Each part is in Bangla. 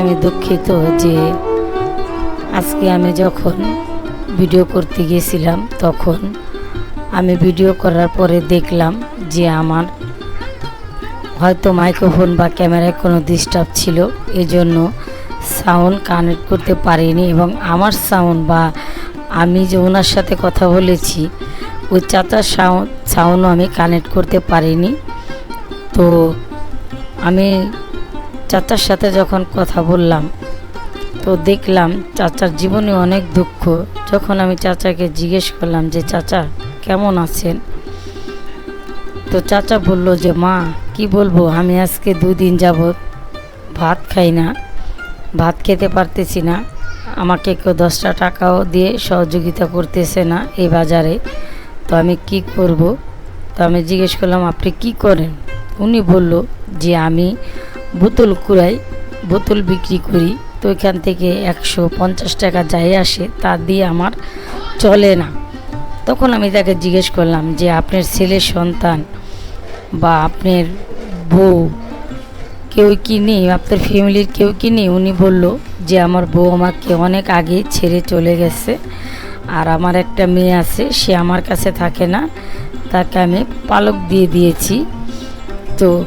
আমি দুঃখিত যে আজকে আমি যখন ভিডিও করতে গিয়েছিলাম তখন আমি ভিডিও করার পরে দেখলাম যে আমার হয়তো মাইক্রোফোন বা ক্যামেরায় কোনো ডিস্টার্ব ছিল, এজন্য সাউন্ড কানেক্ট করতে পারিনি এবং আমার সাউন্ড বা আমি যে ওনার সাথে কথা বলেছি, ওই চাচার সাউন্ড সাউন্ডও আমি কানেক্ট করতে পারিনি। তো আমি চাচার সাথে যখন কথা বললাম, তো দেখলাম চাচার জীবনে অনেক দুঃখ। যখন আমি চাচাকে জিজ্ঞেস করলাম যে, চাচা, কেমন আছেন? তো চাচা বলল যে, মা, কি বলব, আমি আজকে দুদিন যাবৎ ভাত খাই না, ভাত খেতে পারতেছি না। আমাকে কেউ দশটা টাকাও দিয়ে সহযোগিতা করতেছে না এই বাজারে। তো আমি কি করব? তো আমি জিজ্ঞেস করলাম, আপনি কি করেন? উনি বলল যে, আমি বোতল কুড়াই, বোতল বিক্রি করি। তো এখান থেকে একশো পঞ্চাশ টাকা যাই আসে, তা দিয়ে আমার চলে না। তখন আমি তাকে জিজ্ঞেস করলাম যে, আপনার ছেলের সন্তান বা আপনার বউ কেউ কি নেই? আপনার ফ্যামিলির কেউ কি নেই? উনি বলল যে, আমার বউ আমাকে অনেক আগে ছেড়ে চলে গেছে আর আমার একটা মেয়ে আছে, সে আমার কাছে থাকে না। তাকে আমি পালক দিয়ে দিয়েছি। তো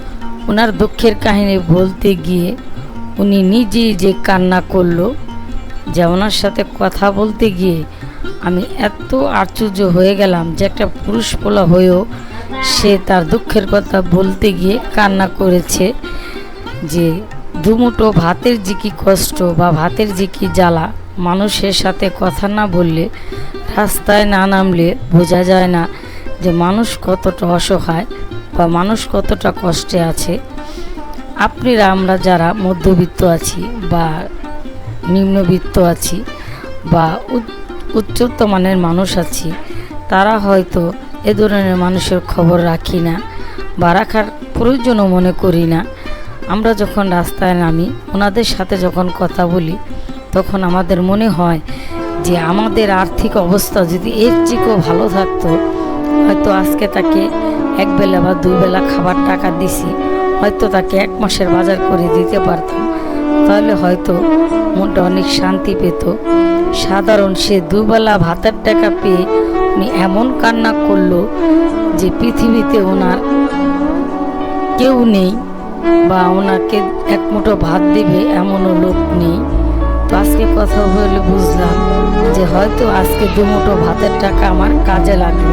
ওনার দুঃখের কাহিনী বলতে গিয়ে উনি নিজেই যে কান্না করল, যে ওনার সাথে কথা বলতে গিয়ে আমি এত আশ্চর্য হয়ে গেলাম যে একটা পুরুষ পোলা হয়েও সে তার দুঃখের কথা বলতে গিয়ে কান্না করেছে যে দুমুটো ভাতের যে কি কষ্ট বা ভাতের যে কি জ্বালা, মানুষের সাথে কথা না বললে রাস্তায় না নামলে বোঝা যায় না যে মানুষ কতটা অসহায়। মানুষ কতটা কষ্টে আছে, আপনারা আমরা যারা মধ্যবিত্ত আছি বা নিম্নবিত্ত আছি বা উচ্চ- উচ্চত মানের মানুষ আছি, তারা হয়তো এ ধরনের মানুষের খবর রাখি না বা রাখার প্রয়োজনও মনে করি না। আমরা যখন রাস্তায় নামি, ওনাদের সাথে যখন কথা বলি, তখন আমাদের মনে হয় যে আমাদের আর্থিক অবস্থা যদি এর চেয়েও ভালো থাকতো হয়তো আজকে তাকে একবেলা বা দুবেলা খাবার টাকা দিছি, হয়তো তাকে এক মাসের বাজার করে দিতে পারতাম। তাহলে হয়তো মনটা অনেক শান্তি পেত। সাধারণ সে দুবেলা ভাতের টাকা পেয়ে উনি এমন কান্না করল যে পৃথিবীতে ওনার কেউ নেই বা ওনাকে এক মুঠো ভাত দিবে এমনও লোক নেই। আজকে কথা হইলে বুঝলাম যে হয়তো আজকে দুমুটো ভাতের টাকা আমার কাজে লাগল